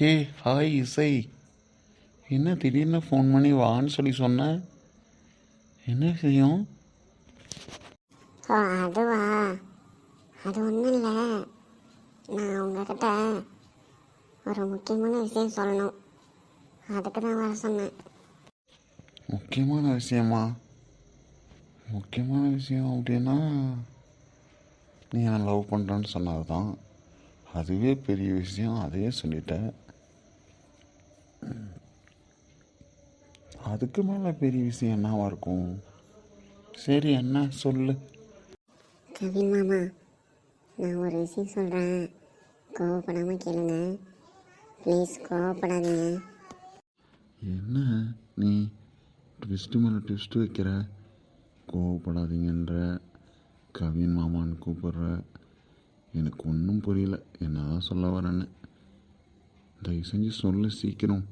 Hey hi இசை. என்ன திடீர்னு ஃபோன் பண்ணி வான்னு சொல்லி சொன்ன? என்ன விஷயம்? ஓ அதுவா? அது ஒன்றும் இல்லை. நான் உங்ககிட்ட ஒரு முக்கியமான விஷயம் சொல்லணும். அதுக்கு தான் வர சொன்னேன். முக்கியமான விஷயமா? முக்கியமான விஷயம் அப்படின்னா நீ நான் லவ் பண்ணுறேன்னு சொன்னது தான் அதுவே பெரிய விஷயம் அதையே சொல்லிட்ட. அதுக்கு மேலே பெரிய விஷயம் என்னவா இருக்கும்? சரி என்ன? சொல்லு. கவின் மாமா நான் ஒரு விஷயம் சொல்கிறேன் கோவப்படாமல் கேளுங்க. ப்ளீஸ் கோவப்படாதீங்க. என்ன நீ ட்விஸ்ட்டு மேலே ட்விஸ்ட்டு வைக்கிற? கோவப்படாதீங்கன்ற கவின் மாமான்னு கூப்பிடுற. எனக்கு ஒன்றும் புரியல. என்னதான் சொல்ல வரேன்னு. தயவு செஞ்சு சொல்லு சீக்கிரம்.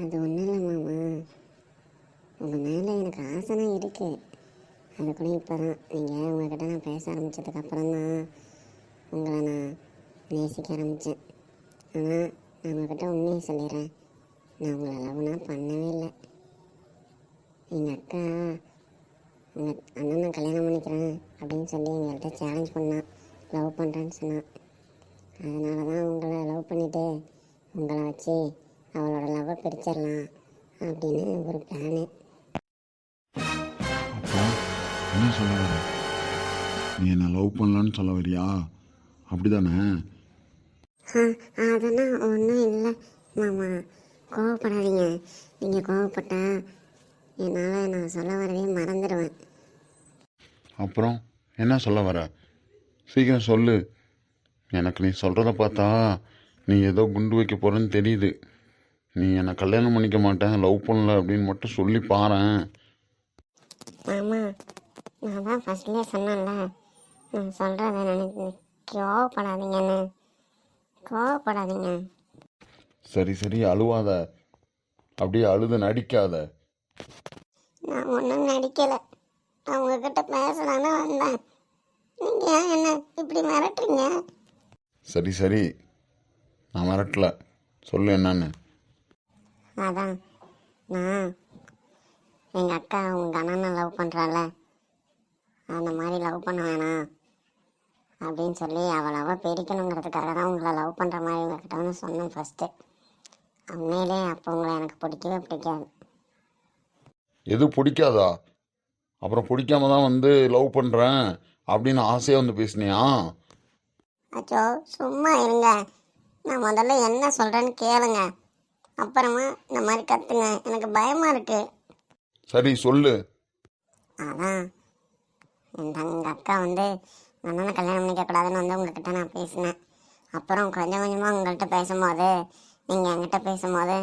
அது ஒன்றும் இல்லை மாமா. உங்கள் மேலே எனக்கு ஆசைனா இருக்குது அது கூட இப்போ தான் நீங்கள் உங்ககிட்ட நான் பேச ஆரம்பித்ததுக்கப்புறம் தான் உங்களை நான் நேசிக்க ஆரம்பித்தேன் ஆனால் நான் உங்ககிட்ட உண்மையை சொல்லிடுறேன் நான் உங்களை லவ்னா பண்ணவே இல்லை. எங்கள் அக்கா உங்கள் அண்ணன் நான் கல்யாணம் பண்ணிக்கிறேன் அப்படின்னு சொல்லி எங்கள்கிட்ட சேலஞ்ச் பண்ணான் லவ் பண்ணுறேன்னு சொன்னான் அதனால தான் உங்களை லவ் பண்ணிவிட்டு உங்களை வச்சு அவளோட லவ்வை பிரிச்சிடலாம் அப்படின்னு ஒரு பிளானு அப்போ என்ன சொல்ல வர நீ என்ன லவ் பண்ணலான்னு சொல்ல வரியா? அப்படிதானே? ஆ அதெல்லாம் ஒன்றும் இல்லை மாமா. கோவப்படாதீங்க. நீங்கள் கோவப்பட்டா என்னால் நான் சொல்ல வரதே மறந்துடுவேன் அப்புறம் என்ன சொல்ல வர? சீக்கிரம் சொல்லு. எனக்கு நீ சொல்கிறத பார்த்தா நீ ஏதோ குண்டு வைக்க போகிறேன்னு தெரியுது. நீ என்னை கல்யாணம் பண்ணிக்க மாட்டேன் லவ் பண்ணல அப்படின்னு மட்டும் சொல்லி பாரேன். மாமா நான் தான் ஃபஸ்ட்லேயே சொன்னேன்ல. நான் சொல்கிறத நினைச்சு கோவப்படாதீங்கன்னு கோவப்படாதீங்க. சரி சரி அழுவாத. அப்படியே அழுது நடிக்காத. நான் ஒன்றும் நடிக்கலை. நான் உங்ககிட்ட பேசலான்னு வந்தேன். நீங்கள் ஏன் என்ன இப்படி மிரட்டுறீங்க? சரி சரி. நான் மிரட்டல. சொல்லு என்னன்னு. அதான். நான் எங்கள் அக்கா உங்கள் அண்ணனை லவ் பண்ணுறால அந்த மாதிரி லவ் பண்ண வேணாம் அப்படின்னு சொல்லி அவள் லவ்வை பிரிக்கணுங்கிறதுக்காக தான் உங்களை லவ் பண்ணுற மாதிரி உங்ககிட்ட வந்து சொன்னேன் ஃபஸ்ட்டு உண்மையிலே அப்போ உங்களை எனக்கு பிடிக்கவே பிடிக்காது. எது பிடிக்காதா? அப்புறம் பிடிக்காம தான் வந்து லவ் பண்ணுறேன் அப்படின்னு ஆசையாக வந்து பேசுனியா? அச்சோ சும்மா இருங்க. நான் முதல்ல என்ன சொல்கிறேன்னு கேளுங்க. அப்புறமா இந்த மாதிரி கத்துங்க. எனக்கு பயமாக இருக்குது சரி சொல்லு. அதான் தங்க அக்கா வந்து அண்ணனை கல்யாணம் பண்ணிக்கக்கூடாதுன்னு வந்து உங்ககிட்ட நான் பேசினேன். அப்புறம் கொஞ்சம் கொஞ்சமாக உங்கள்கிட்ட பேசும்போது நீங்கள் என்கிட்ட பேசும்போது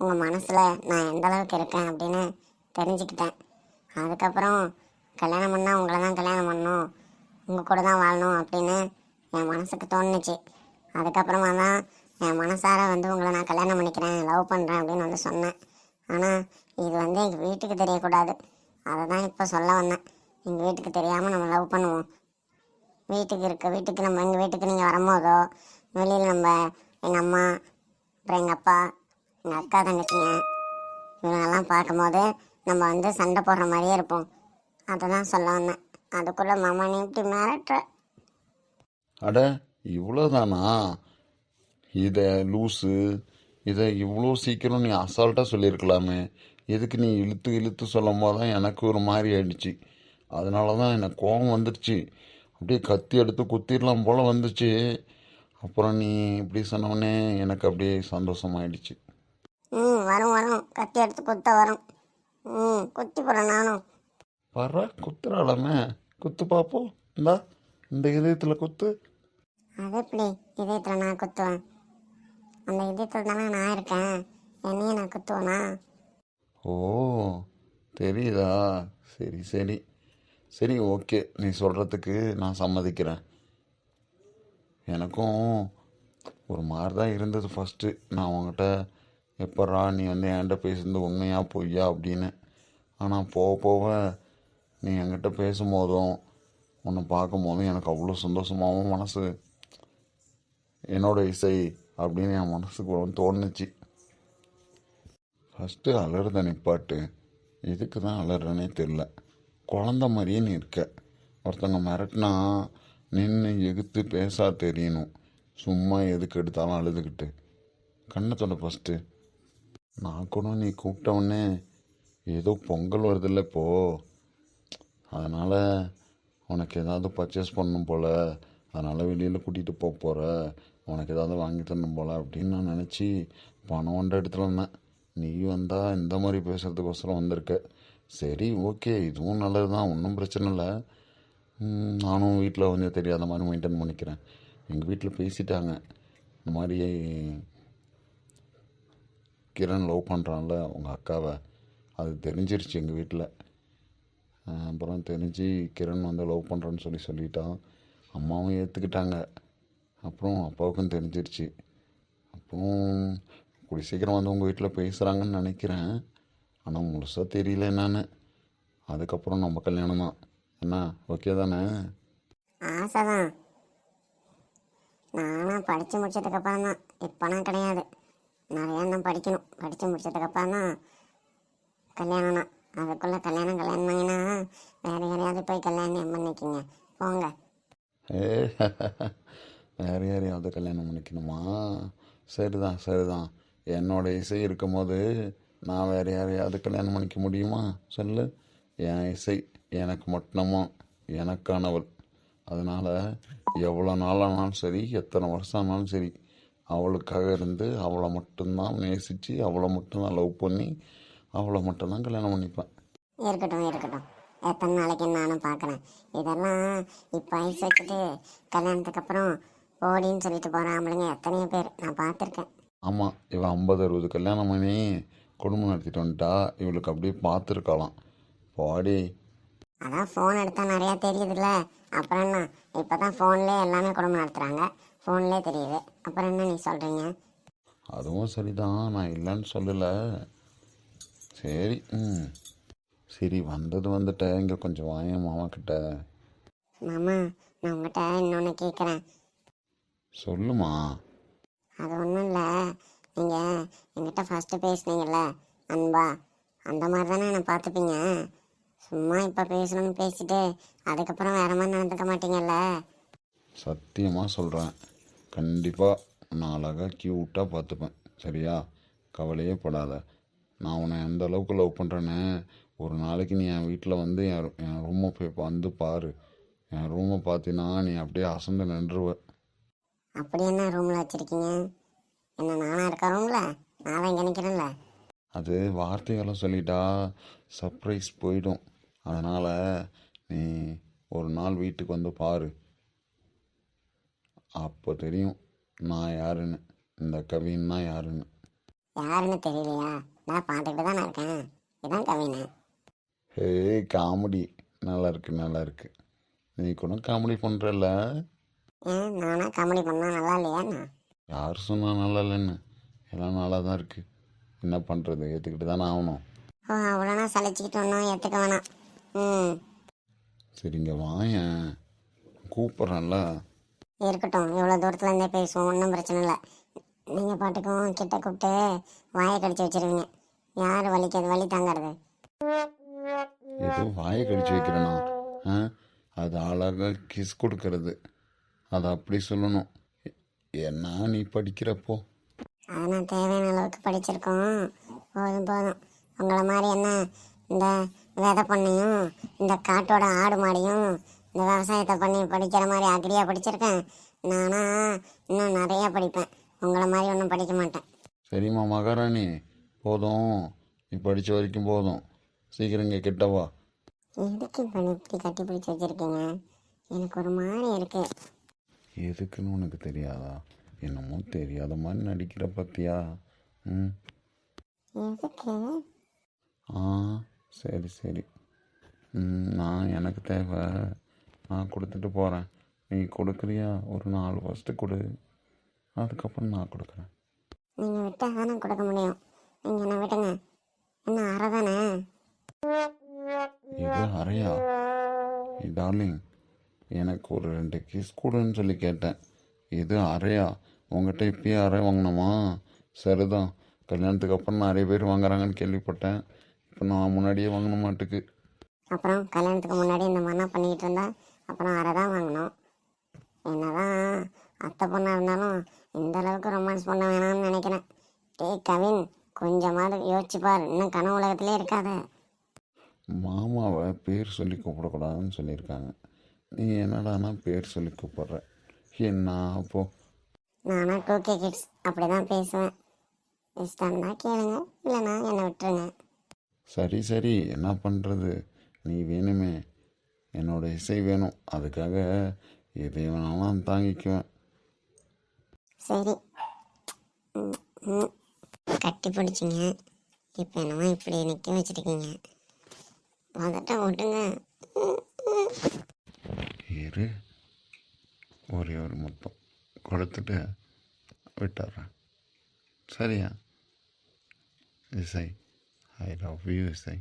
உங்கள் மனசில் நான் எந்த அளவுக்கு இருக்கேன் அப்படின்னு தெரிஞ்சுக்கிட்டேன். அதுக்கப்புறம் கல்யாணம் பண்ணால் உங்களை தான் கல்யாணம் பண்ணணும் உங்கள் கூட தான் வாழணும் அப்படின்னு என் மனசுக்கு தோணுச்சு. அதுக்கப்புறமா தான் என் மனசார வந்து உங்களை நான் கல்யாணம் பண்ணிக்கிறேன் லவ் பண்ணுறேன் அப்படின்னு வந்து சொன்னேன். ஆனால் இது வந்து எங்கள் வீட்டுக்கு தெரியக்கூடாது. அதை தான் இப்போ சொல்ல வந்தேன். எங்கள் வீட்டுக்கு தெரியாமல் நம்ம லவ் பண்ணுவோம். வீட்டுக்கு இருக்க வீட்டுக்கு நம்ம எங்கள் வீட்டுக்கு நீங்கள் வரும்போதோ வெளியில் நம்ம எங்கள் அம்மா அப்புறம் எங்கள் அப்பா எங்கள் அக்கா தங்கச்சிங்க இவங்கெல்லாம் பார்க்கும்போது நம்ம வந்து சண்டை போடுற மாதிரியே இருப்போம். அதை தான் சொல்ல வந்தேன். அதுக்குள்ளே மாமா நீ இப்படி மிரட்டுற. அட இவ்வளோதானா இதை லூஸு இதை இவ்வளோ சீக்கிரம் நீ அசால்ட்டாக சொல்லியிருக்கலாமே. எதுக்கு நீ இழுத்து இழுத்து சொல்லும் போது தான் எனக்கு ஒரு மாதிரி ஆயிடுச்சு. அதனால தான் எனக்கு கோபம் வந்துடுச்சு அப்படியே கத்தி எடுத்து குத்திடலாம் போல் வந்துச்சு. அப்புறம் நீ இப்படி சொன்னோடனே எனக்கு அப்படியே சந்தோஷமாயிடுச்சு. ம் வரும் வரும். கத்தி எடுத்து குத்த வரும். ம் குத்தி போகிறேன் நானும். வர குத்துறாளாமே. குத்து பார்ப்போம் இந்தா இந்த இதயத்தில் குத்து. அது இதயத்தில் நான் குத்துவேன். அந்த இதயத்தில் தானே நான் இருக்கேன். என்னையும் நான் குத்துவனா? ஓ தெரியுதா? சரி சரி. சரி ஓகே. நீ சொல்கிறதுக்கு நான் சம்மதிக்கிறேன். எனக்கும் ஒரு மாதிரி தான் இருந்தது ஃபஸ்ட்டு நான் உங்ககிட்ட எப்பட்றா நீ வந்து என்கிட்ட பேசுனது உண்மையாக பொய்யா? அப்படின்னு. ஆனால் போக போக நீ என்கிட்ட பேசும்போதும் உன்னை பார்க்கும்போதும் எனக்கு அவ்வளோ சந்தோஷமாகவும் மனசு. என்னோட இசை அப்படின்னு என் மனசுக்கு ரொம்ப தோணுச்சு. ஃபஸ்ட்டு அலறத நிப்பாட்டு எதுக்கு தான் அலறனே தெரில. குழந்த மாதிரியே நீ இருக்க. ஒருத்தவங்க மிரட்டினா நின்று எகுத்து பேசா தெரியணும். சும்மா எதுக்கு எடுத்தாலும் அழுதுகிட்டு. கண்ணத்தோட ஃபஸ்ட்டு நான் கூட நீ கூப்பிட்டவுடனே ஏதோ பொங்கல் வருதில்ல இப்போ. அதனால் உனக்கு ஏதாவது பர்ச்சேஸ் பண்ணணும் போல். அதனால் வெளியில் கூட்டிகிட்டு போக போகிற உனக்கு ஏதாவது வாங்கி தரணும் போல் அப்படின்னு நான் நினச்சி பணம் ஒன்றை எடுத்துகிட்டு வந்தேன். நீ வந்தால் இந்த மாதிரி பேசுகிறதுக்கோசரம் வந்திருக்க. சரி ஓகே இதுவும் நல்லது தான் ஒன்றும் பிரச்சனை இல்லை. நானும் வீட்டில் கொஞ்சம் தெரியாத மாதிரி மெயின்டைன் பண்ணிக்கிறேன். எங்கள் வீட்டில் பேசிட்டாங்க. இந்த மாதிரி கிரண் லவ் பண்ணுறான்ல உங்கள் அக்காவை. அது தெரிஞ்சிருச்சு எங்கள் வீட்டில் அப்புறம் தெரிஞ்சு கிரண் வந்து லவ் பண்ணுறேன்னு சொல்லி சொல்லிட்டான். அம்மாவும் ஏற்றுக்கிட்டாங்க அப்புறம் அப்பாவுக்கும் தெரிஞ்சிருச்சு. அப்புறம் கூடி சீக்கிரம் வந்து உங்கள் வீட்டில் பேசுகிறாங்கன்னு நினைக்கிறேன். ஆனால் முழுசாக தெரியல என்னன்னு. அதுக்கப்புறம் நம்ம கல்யாணம் தான். என்ன? ஓகே தானே? ஆசை தான் நானும் படித்து முடிச்சதுக்கப்புறம் தான். இப்போனா கிடையாது. நிறையா இன்னும் படிக்கணும். படித்து முடிச்சதுக்கப்புறம் தான் கல்யாணம் தான். அதுக்குள்ளே கல்யாணம் கல்யாணம் பண்ணினா வேறு யாரையாவது போய் கல்யாணம் பண்ணிக்கிங்க. போங்க. ஏ வேறு யாரையாவது கல்யாணம் பண்ணிக்கணுமா? சரிதான் சரிதான். என்னோட இசை இருக்கும்போது நான் வேறு யாரையாவது கல்யாணம் பண்ணிக்க முடியுமா? சொல்லு. என் இசை எனக்கு மட்டுமோ? எனக்கானவள். அதனால் எவ்வளோ நாளானாலும் சரி எத்தனை வருஷம் ஆனாலும் சரி அவளுக்காக இருந்து அவளை மட்டும்தான் நேசித்து அவளை மட்டும்தான் லவ் பண்ணி அவளை மட்டும்தான் கல்யாணம் பண்ணிப்பேன். இருக்கட்டும் இருக்கட்டும். எத்தனை நாளைக்கு நானும் பார்க்குறேன். இதெல்லாம் இப்போ ஐஸ் வச்சுட்டு கல்யாணத்துக்கு அப்புறம் ஓடின்னு சொல்லிட்டு போகிற ஆம்பளைங்க எத்தனையோ பேர். நான் பார்த்துருக்கேன். ஆமாம் இவன் ஐம்பது அறுபது கல்யாணம் பண்ணி குடும்பம் நடத்திட்டு வந்துட்டா. இவளுக்கு அப்படியே பார்த்துருக்கலாம். பாடி. அதான் ஃபோன் எடுத்தால் நிறையா தெரியுதுல்ல. அப்புறம் என்ன? இப்போ தான் ஃபோன்லேயே எல்லாமே குடும்பம் நடத்துகிறாங்க ஃபோன்லேயே தெரியுது. அப்புறம் என்ன நீ சொல்கிறீங்க அதுவும் சரிதான். நான் இல்லைன்னு சொல்லலை. சரி ம். சரி வந்தது வந்துட்ட இங்கே கொஞ்சம் வாயன் மாமா கிட்ட மாமா நான் உங்கள்கிட்ட இன்னொன்று கேட்குறேன் சொல்லுமா? அது ஒன்றும் இல்லை. நீங்கள் என்கிட்ட ஃபஸ்ட்டு பேசுனீங்கல்ல அன்பா. அந்த மாதிரி தானே என்னை பார்த்துப்பீங்க? சும்மா இப்போ பேசணும்னு பேசிட்டு அதுக்கப்புறம் வேற மாதிரி நடந்துக்க மாட்டீங்கல்ல? சத்தியமாக சொல்கிறேன் கண்டிப்பாக நான் அழகாக க்யூட்டாக பார்த்துப்பேன். சரியா? கவலையே படாத. நான் உன்னை எந்த அளவுக்கு லவ் பண்ணுறேன்னு ஒரு நாளைக்கு நீ என் வீட்டில் வந்து என் என் ரூமை போய் வந்து பாரு. என் ரூமை பார்த்தினா நீ அப்படியே அசந்து நின்றுவ. அப்படி என்ன ரூமில் வச்சுருக்கீங்க? என்ன நானாக இருக்க ரூமில் நான் தான் இங்கே நிற்கிறேன்ல அது வார்த்தைகளை சொல்லிட்டா சர்ப்ரைஸ் போயிடும். அதனால் நீ ஒரு நாள் வீட்டுக்கு வந்து பாரு. அப்போ தெரியும் நான் யாருன்னு. இந்த கவின்னா யாருன்னு. யாருன்னு தெரியலையா? நான் பார்த்துக்கிட்டு தானே இருக்கேன். இதான் கவினை. ஹே காமெடி. நல்லா இருக்கு நல்லா இருக்கு. நீ கூட காமெடி பண்ணுறல்ல ஏன் நானா காமெடி பண்ணால் நல்லா இல்லையாண்ணா யார் சொன்னா நல்லா இல்லைன்னு? எல்லாம் நல்லா தான் இருக்கு. என்ன பண்ணுறது ஏற்றுக்கிட்டு தானே ஆகணும். ஓ அவ்வளோனா சலிச்சுக்கிட்டு ஒன்றும் ஏற்றுக்க வேணாம். ம். சரிங்க வாயேன். கூப்பிட்றேன்ல. இருக்கட்டும் இவ்வளோ தூரத்துல இருந்தே பேசுவோம் ஒன்றும் பிரச்சனை இல்லை. நீங்கள் பாட்டுக்கும் கிட்ட கூப்பிட்டு வாயை கடிச்சு வச்சிருவீங்க. யார் வலிக்கிறது வலி தாங்கிறது ஏதோ வாயை கடிச்சு வைக்கிறேனா? ஆ? அது அழகாக கிஸ் கொடுக்கறது. அதை அப்படி சொல்லணும். என்ன நீ படிக்கிறப்போ. அதெல்லாம் தேவையான அளவுக்கு படிச்சிருக்கோம். போதும் போதும். உங்களை மாதிரி என்ன இந்த விதை பண்ணையும் இந்த காட்டோட ஆடு மாடியும் இந்த விவசாயத்தை பண்ணி படிக்கிற மாதிரி அக்ரியாக படிச்சிருக்கேன். நானா இன்னும் நிறையா படிப்பேன். உங்களை மாதிரி ஒன்றும் படிக்க மாட்டேன். சரிம்மா மகாராணி. போதும். நீ படித்த வரைக்கும் போதும். சீக்கிரம் இங்கே கிட்டவா எதுக்கு இப்போ இப்படி கட்டி பிடிச்சி வச்சிருக்கீங்க? எனக்கு ஒரு மாதிரி இருக்கு. எதுக்குன்னு உனக்கு தெரியாதா? என்னமோ தெரியாத மாதிரி நடிக்கிற பத்தியா? ம். ஆ சரி சரி. ம், நான் எனக்கு தேவை. நான் கொடுத்துட்டு போகிறேன் நீ கொடுக்குறியா? ஒரு நாலு ஃபஸ்ட்டு கொடு. அதுக்கப்புறம் நான் கொடுக்குறேன். நீங்கள் விட்டால் தானே கொடுக்க முடியும். நீங்கள் என்ன விடுங்க. என்ன அரை தானே? இது அறையா டார்லிங் எனக்கு ஒரு ரெண்டு கிஸ் கொடுன்னு சொல்லி கேட்டேன். இது அறையா? உங்ககிட்ட இப்பயே அறை வாங்கினோமா சரிதான். கல்யாணத்துக்கு அப்புறம் நிறைய பேர் வாங்குறாங்கன்னு கேள்விப்பட்டேன். இப்போ நான் முன்னாடியே வாங்கின மாட்டுக்கு அப்புறம் கல்யாணத்துக்கு முன்னாடி இந்த மாதிரிலாம் பண்ணிக்கிட்டு இருந்தா அப்புறம் அரை தான் வாங்கணும். என்னதான் அத்தை பொண்ணாக இருந்தாலும் இந்த அளவுக்கு ரொமான்ஸ் பண்ண வேணாம்னு நினைக்கிறேன். டேய் கவின் கொஞ்சமாவது யோசிச்சு பார் இன்னும் கனவு உலகத்திலே இருக்காத. மாமாவை பேர் சொல்லி கூப்பிடக்கூடாதுன்னு சொல்லியிருக்காங்க. நீ என்னடானா பேர் சொல்லி கூப்பிடுற? என்ன அப்போ? நானும் டூ கே கிட்ஸ். அப்படி தான் பேசுவேன். இஷ்டம்னா கேளுங்க. இல்லைன்னா என்னை விட்டுருங்க. சரி சரி. என்ன பண்ணுறது நீ வேணுமே. என்னோட இசை வேணும். அதுக்காக எதை வேணாலும் தாங்கிக்குவேன். சரி. கட்டி பிடிச்சிங்க. இப்போ என்னமோ இப்படி நிற்க வச்சுருக்கீங்க. முதட்ட விட்டுங்க இரு ஒரே ஒரு மொத்தம் கொடுத்துட்டு விட்டுறேன் சரியா? இசை ஐ லவ் யூ இசை.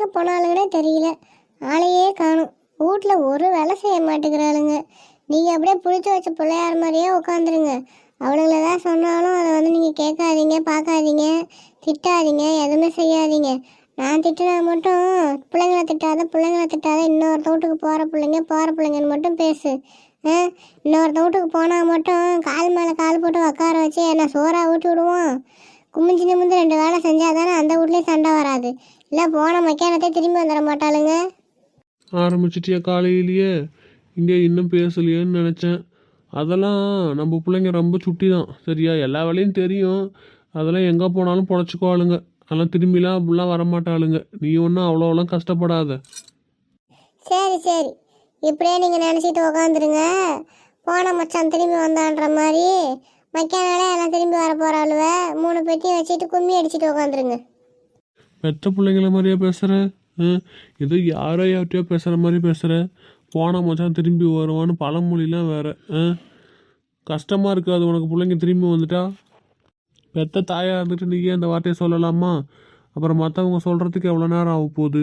எங்கே போனாலுங்கன்னே தெரியல. ஆளையே காணும். வீட்டில் ஒரு வேலை செய்ய மாட்டேங்கிறாளுங்க. நீங்கள் அப்படியே பிடிச்சி வச்ச பிள்ளையார் மாதிரியே உட்காந்துருங்க அவளுங்கள தான் சொன்னாலும் அதை வந்து நீங்கள் கேட்காதீங்க பார்க்காதீங்க திட்டாதீங்க எதுவுமே செய்யாதீங்க. நான் திட்டினா மட்டும் பிள்ளைங்கள திட்டாத பிள்ளைங்கள திட்டாத இன்னொரு தோட்டுக்கு போகிற பிள்ளைங்க போகிற பிள்ளைங்கன்னு மட்டும் பேசு. இன்னொரு தோட்டுக்கு போனால் மட்டும் கால் மேலே கால் போட்டு உட்கார வச்சு என்ன சோறாக ஊட்டி விடுவோம் குமிஞ்சு நிமிந்து ரெண்டு வேலை செஞ்சால் தானே அந்த வீட்லேயும் சண்டை வராது. இல்லை போன மக்கியானத்தை திரும்பி வந்துட மாட்டாளுங்க. ஆரம்பிச்சிட்டியா காலையிலேயே? இங்கே இன்னும் பேசலையேன்னு நினச்சேன். அதெல்லாம் நம்ம பிள்ளைங்க ரொம்ப சுட்டி தான் சரியா? எல்லா வேலையும் தெரியும். அதெல்லாம் எங்கே போனாலும் பொழைச்சிக்குவாளுங்க. அதெல்லாம் திரும்பிலாம் அப்படிலாம் வரமாட்டாளுங்க. நீ ஒன்றும் அவ்வளோலாம் கஷ்டப்படாத. சரி சரி. இப்படியே நீங்கள் நினச்சிட்டு உக்காந்துருங்க. போன மச்சான் திரும்பி வந்தான்ற மாதிரி மக்கியானாலே எல்லாம் திரும்பி வர போகிறாளுவ மூணு பெட்டியும் வச்சுட்டு கும்மி அடிச்சிட்டு உக்காந்துருங்க. பெற்ற பிள்ளைங்கள மாதிரியா பேசுகிற ஏதோ யாரோ யார்கிட்டயோ பேசுகிற மாதிரி பேசுகிற போன மச்சான் திரும்பி வருவான்னு பழமொழிலாம் வேறு. ஆ? இருக்காது உனக்கு பிள்ளைங்க திரும்பி வந்துட்டா? பெத்த தாயா இருந்துட்டு நீயே அந்த வார்த்தையை சொல்லலாமா? அப்புறம் மற்றவங்க சொல்கிறதுக்கு எவ்வளோ நேரம் ஆக போகுது?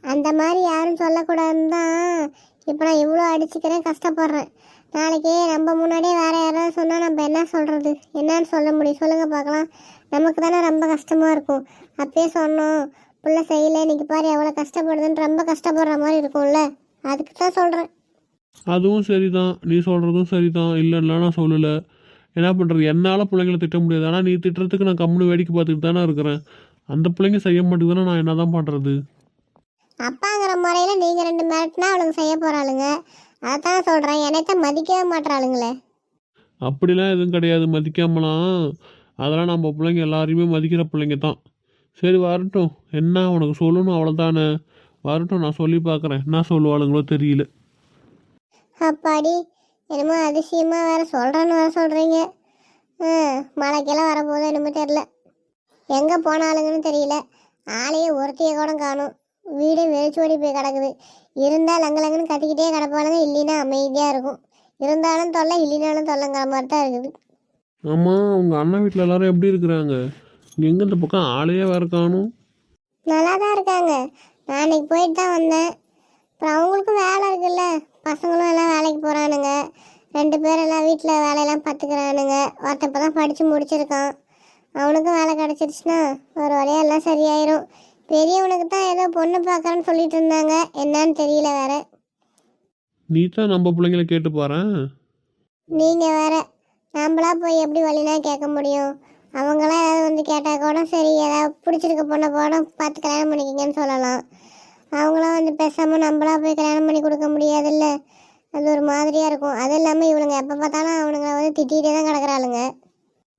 அந்த மாதிரி யாரும் சொல்லக்கூடாதுன்னு தான் இப்போ நான் இவ்வளோ அடிச்சுக்கிறேன் கஷ்டப்படுறேன். நாளைக்கு நம்ம முன்னாடியே வேறு யாராவது சொன்னால் நம்ம என்ன சொல்கிறது என்னன்னு சொல்ல முடியும். சொல்லுங்கள் பார்க்கலாம். நமக்கு தானே ரொம்ப கஷ்டமாக இருக்கும். அப்பயே சொன்னோம் புள்ள செய்யல இன்னைக்கு பாரு எவ்வளோ கஷ்டப்படுதுன்னு ரொம்ப கஷ்டப்படுற மாதிரி இருக்கும்ல. அதுக்கு தான் சொல்கிறேன் அதுவும் சரிதான். நீ சொல்கிறதும் சரிதான். இல்லைன்னா நான் சொல்லலை. என்ன பண்ணுறது என்னால் பிள்ளைங்கள திட்ட முடியாது. ஆனால் நீ திட்டுறதுக்கு நான் கம்முனு வேடிக்கை பார்த்துட்டு தானே இருக்கிறேன். அந்த பிள்ளைங்க செய்ய மாட்டேங்குதுன்னா நான் என்ன தான் பண்ணுறது அப்பாங்கிற முறையில் நீங்கள் ரெண்டு மிரட்டினா அவளுங்க செய்ய போகிறாளுங்க அதான் சொல்கிறேன் என்னைத்த மதிக்கவே மாட்டுறாளுங்களே அப்படிலாம் எதுவும் கிடையாது. மதிக்காமலாம். அதெல்லாம் நம்ம பிள்ளைங்க எல்லாரையுமே மதிக்கிற பிள்ளைங்க தான். சரி வரட்டும். என்ன உனக்கு சொல்லணும் அவ்வளோதானே வரட்டும் நான் சொல்லி பார்க்குறேன். என்ன சொல்லுவாளுங்களோ தெரியல. அப்பாடி என்னமோ அதிசயமாக வேற சொல்கிறேன்னு வேற சொல்கிறீங்க மழைக்கெல்லாம் வரப்போதும் என்னமோ தெரில எங்கே போனாலுங்கன்னு தெரியல. ஆளையே ஒருத்தைய கூட காணும். வீடு வெறிச்சோடி போய் கிடக்குது. இருந்தால் லங்க லங்கன்னு கத்திக்கிட்டே கிடப்பாளுங்க இல்லைன்னா அமைதியாக இருக்கும். இருந்தாலும் தொல்லை இல்லைனாலும் தொல்லைங்கிற மாதிரி தான் இருக்குது. ஆமாம் உங்கள் அண்ணன் வீட்டில் எல்லாரும் எப்படி இருக்கிறாங்க? எங்கே இந்த பக்கம் ஆளையே வேற காணும். நல்லா தான் இருக்காங்க. நான் அன்னைக்கு போயிட்டு தான் வந்தேன். அப்புறம் அவங்களுக்கும் வேலை இருக்குல்ல. பசங்களும் எல்லாம் வேலைக்கு போகிறானுங்க ரெண்டு பேர் எல்லாம் வீட்டில் வேலையெல்லாம் பார்த்துக்கிறானுங்க ஒருத்தன் இப்போ தான் படித்து முடிச்சிருக்கான். அவனுக்கும் வேலை கிடச்சிருச்சுன்னா ஒரு வழியாக எல்லாம் சரியாயிரும். பெரியவனுக்கு தான் ஏதோ பொண்ணு பார்க்குறேன்னு சொல்லிட்டு இருந்தாங்க. என்னன்னு தெரியல வேற. நீ தான் நம்ம பிள்ளைங்கள கேட்டு பாரேன். நீங்கள் வேற. நம்மளா போய் எப்படி வழினா கேட்க முடியும்? அவங்களாம் ஏதாவது வந்து கேட்டால் கூட சரி ஏதாவது பிடிச்சிருக்க பொண்ணை போனால் பார்த்து கல்யாணம் பண்ணிக்கிங்கன்னு சொல்லலாம். அவங்களாம் வந்து பேசாமல் நம்மளா போய் கல்யாணம் பண்ணி கொடுக்க முடியாதுல்ல. அது ஒரு மாதிரியாக இருக்கும். அது இல்லாமல் இவளுங்க எப்போ பார்த்தாலும் அவனுங்களை வந்து திட்டிகிட்டே தான் கிடக்குறாளுங்க.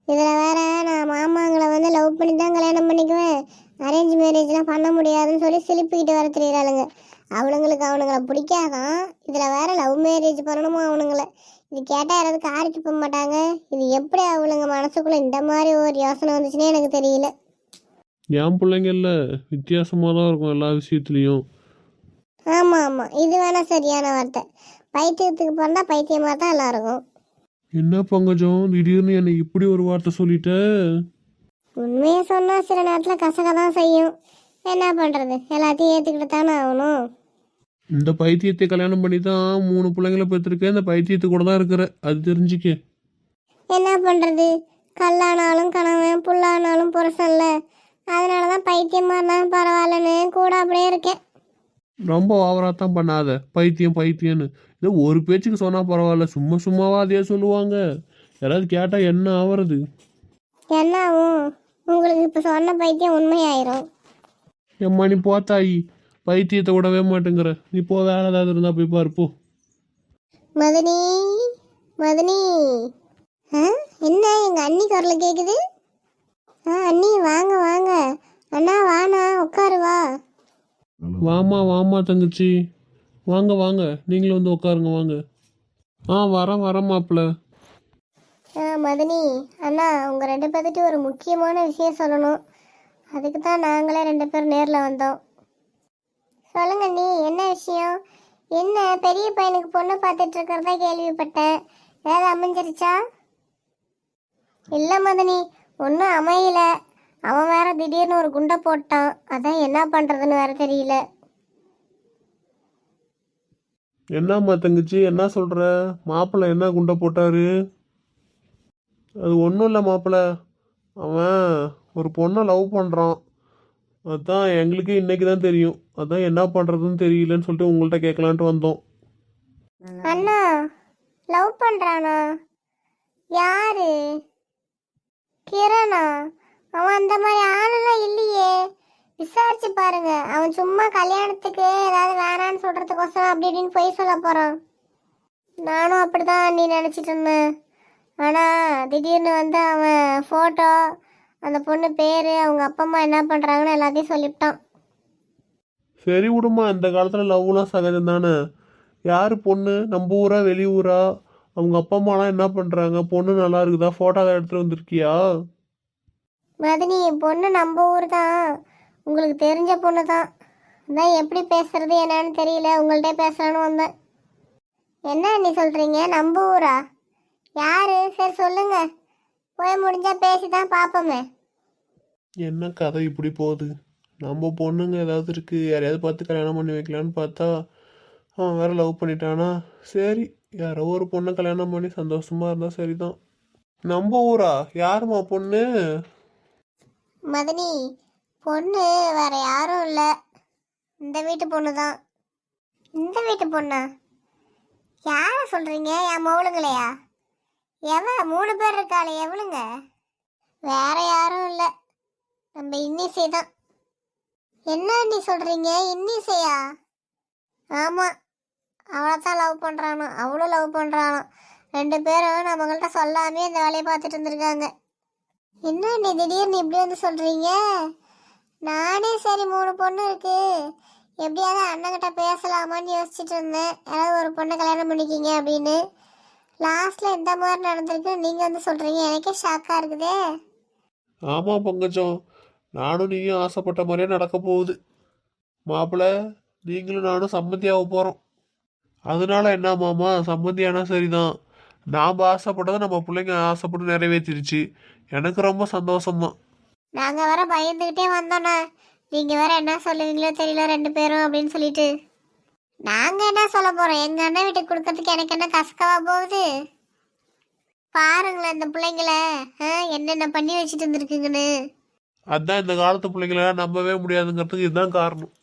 இதில் வேற நான் மாமாங்களை வந்து லவ் பண்ணி தான் கல்யாணம் பண்ணிக்குவேன். அரேஞ்ச் மேரேஜ்லாம் பண்ண முடியாதுன்னு சொல்லி சிலிப்பிக்கிட்டு வர தெரியுறாளுங்க. அவனுங்களுக்கு அவனுங்களை பிடிக்காதான் இதில் வேற லவ் மேரேஜ் பண்ணணுமோ அவனுங்களை. இது கேட்டால் யாராவது காரிட்டு போக மாட்டாங்க. இது எப்படி அவளுங்க மனசுக்குள்ளே இந்த மாதிரி ஒரு யோசனை வந்துச்சுன்னே எனக்கு தெரியல. என் பிள்ளைங்க இல்லை வித்தியாசமாக தான் இருக்கும் எல்லா விஷயத்துலேயும். ஆமாம் ஆமாம் இது வேணா சரியான வார்த்தை. பைத்தியத்துக்கு பிறந்தா பைத்தியமாக தான் எல்லாம் இருக்கும் என்ன பங்கஜம்? திடீர்னு என்னை இப்படி ஒரு வார்த்தை சொல்லிட்ட? உண்மையை சொன்னால் சில நேரத்தில் கசக்க தான் செய்யும். என்ன பண்ணுறது எல்லாத்தையும் ஏற்றுக்கிட்டு தானே ஆகணும். இந்த பைத்தியத்தை கல்யாணம் பண்ணி தான் மூணு பிள்ளைங்கள பெற்றிருக்கேன். இந்த பைத்தியத்து கூட தான் இருக்கிற. அது தெரிஞ்சுக்க. என்ன பண்ணுறது கல்லானாலும் கணவன் புல்லானாலும் புருஷன்ல அதனால தான் பைத்தியமாக இருந்தாலும் பரவாயில்லன்னு கூட அப்படியே இருக்கேன். ரொம்ப ஓவராக தான் பண்ணாத. பைத்தியம் பைத்தியம்னு. இது ஒரு பேச்சுக்கு சொன்னால் பரவாயில்ல. சும்மா சும்மாவா அதே சொல்லுவாங்க. யாராவது கேட்டால் என்ன ஆவறது? என்ன ஆகும் உங்களுக்கு இப்போ சொன்ன பைத்தியம் உண்மையாயிரும். எம்மா நீ போத்தாயி பைத்தியத்தை விடவே மாட்டேங்கிற. நீ போ வேலை ஏதாவது இருந்தால் போய் பாரு போ. மதனி மதனி. ஆ என்ன எங்கள் அண்ணி குரல் கேட்குது ஆ அண்ணி வாங்க வாங்க. அண்ணா வாண்ணா உட்காரு வா. வாமா வாமா தங்கச்சி. வாங்க வாங்க. நீங்களும் வந்து உட்காருங்க வாங்க. ஆ வரேன் வரேன் மாப்பிள்ள. ஆ மதனி அண்ணா உங்கள் ரெண்டு பேர்த்திட்ட ஒரு முக்கியமான விஷயம் சொல்லணும். அதுக்கு தான் நாங்களே ரெண்டு பேரும் நேரில் வந்தோம். சொல்லுங்க நீ என்ன விஷயம்? என்ன பெரிய பையனுக்கு பொண்ணு பார்த்துட்டு இருக்கிறதா கேள்விப்பட்டேன். ஏதாவது அமைஞ்சிருச்சா? இல்லை மதனி ஒன்றும் அமையல. அவன் வேற திடீர்னு ஒரு குண்டை போட்டான். அதான் என்ன பண்ணுறதுன்னு வேற தெரியல. என்னம்மா தங்கச்சி என்ன சொல்கிற மாப்பிள்ளை என்ன குண்டை போட்டாரு? அது ஒன்றும் இல்லை மாப்பிள்ளை. அவன் ஒரு பொண்ணை லவ் பண்ணுறான் அதான் எங்களுக்கு இன்னைக்கு தான் தெரியும். அதான் என்ன பண்ணுறதுன்னு தெரியலன்னு சொல்லிட்டு உங்கள்கிட்ட கேட்கலான்ட்டு வந்தோம். அண்ணா லவ் பண்றானா? யாரு? கிரணா? அவன் அந்த மாதிரி ஆளெல்லாம் இல்லையே. விசாரிச்சு பாருங்க. அவன் சும்மா கல்யாணத்துக்கு ஏதாவது வேணான்னு சொல்றதுக்கோசரம் அப்படி இப்படின்னு பொய் சொல்ல போறான். நானும் அப்படிதான் நீ நினைச்சிட்டு இருந்தேன். ஆனா திடீர்னு வந்து அவன் போட்டோ அந்த பொண்ணு பேரு அவங்க அப்பா அம்மா என்ன பண்றாங்கன்னு எல்லாத்தையும் சொல்லிவிட்டான். சரி விடுமா இந்த காலத்தில் லவ்லாம் சகஜம் தானே? யார் பொண்ணு? நம்ம ஊரா வெளியூரா அவங்க அப்பா அம்மாலாம் என்ன பண்ணுறாங்க பொண்ணு நல்லா இருக்குதா? ஃபோட்டோ எடுத்துகிட்டு வந்திருக்கியா? மதினி என் பொண்ணு நம்ம ஊர் தான் உங்களுக்கு தெரிஞ்ச பொண்ணு தான். அதான் எப்படி பேசுறது என்னன்னு தெரியல. உங்கள்கிட்ட பேசலான்னு வந்தேன். என்ன நீ சொல்றீங்க? நம்ம ஊரா? யாரு? சரி சொல்லுங்க. போய் முடிஞ்சா பேசி தான் பார்ப்போமே என்ன கதை இப்படி போகுது? நம்ம பொண்ணுங்க ஏதாவது இருக்குது யாரையாவது பார்த்து கல்யாணம் பண்ணி வைக்கலான்னு பார்த்தா அவன் வேற லவ் பண்ணிட்டானா? சரி யாரோ ஒரு பொண்ணை கல்யாணம் பண்ணி சந்தோஷமா இருந்தால் சரிதான். நம்ம ஊரா? யாரும்மா பொண்ணு? மதினி பொண்ணு வேற யாரும் இல்லை. இந்த வீட்டு பொண்ணு தான் இந்த வீட்டு பொண்ணா? யார சொல்றீங்க? என் மவுளுங்களையா? எவ? மூணு பேர் இருக்காளே எவளுங்க? வேற யாரும் இல்லை. நம்ம இன்னிசை தான். என்ன நீ சொல்றீங்க? இன்னிசையா? ஆமாம் அவளை தான் லவ் பண்ணுறானோ அவளும் லவ் பண்ணுறானோ ரெண்டு பேரும் நம்மகிட்ட சொல்லாமே இந்த வேலையை பார்த்துட்டு இருந்திருக்காங்க. என்ன நீ திடீர்னு இப்படி வந்து சொல்றீங்க? நானே சரி மூணு பொண்ணு இருக்கு. எப்படியாவது அண்ணங்கிட்ட பேசலாமான்னு யோசிச்சுட்டு இருந்தேன். ஏதாவது ஒரு பொண்ணை கல்யாணம் பண்ணிக்கிங்க அப்படின்னு. லாஸ்ட்ல இந்த மாதிரி நடந்திருக்கு? நீங்க வந்து சொல்றீங்க. எனக்கே ஷாக்கா இருக்குதே. ஆமாம் பங்கஜம். நானும் நீயும் ஆசைப்பட்ட மாதிரியே நடக்க போகுது. மாப்பிள்ளை நீங்களும் நானும் சம்மந்தியாக போகிறோம் அதனால என்ன மாமா சம்மந்தியானா சரிதான். நாம் ஆசைப்பட்டதை நம்ம பிள்ளைங்க ஆசைப்பட்டு நிறைவேற்றிருச்சு. எனக்கு ரொம்ப சந்தோஷம்தான். நாங்க வர பயந்துகிட்டே வந்தோண்ணே நீங்க வேற என்ன சொல்லுவீங்களோ தெரியல ரெண்டு பேரும் அப்படின்னு சொல்லிட்டு. நாங்க என்ன சொல்ல போறோம்? எங்க அண்ணன் வீட்டுக்கு கொடுக்கறதுக்கு எனக்கு என்ன கசக்கவா போகுது? பாருங்களேன் இந்த பிள்ளைங்கள. ஆ, என்னென்ன பண்ணி வச்சுட்டு இருந்திருக்குங்கன்னு அதான் இந்த காலத்து பிள்ளைங்கள நம்பவே முடியாதுங்கிறதுக்கு இதுதான் காரணம்.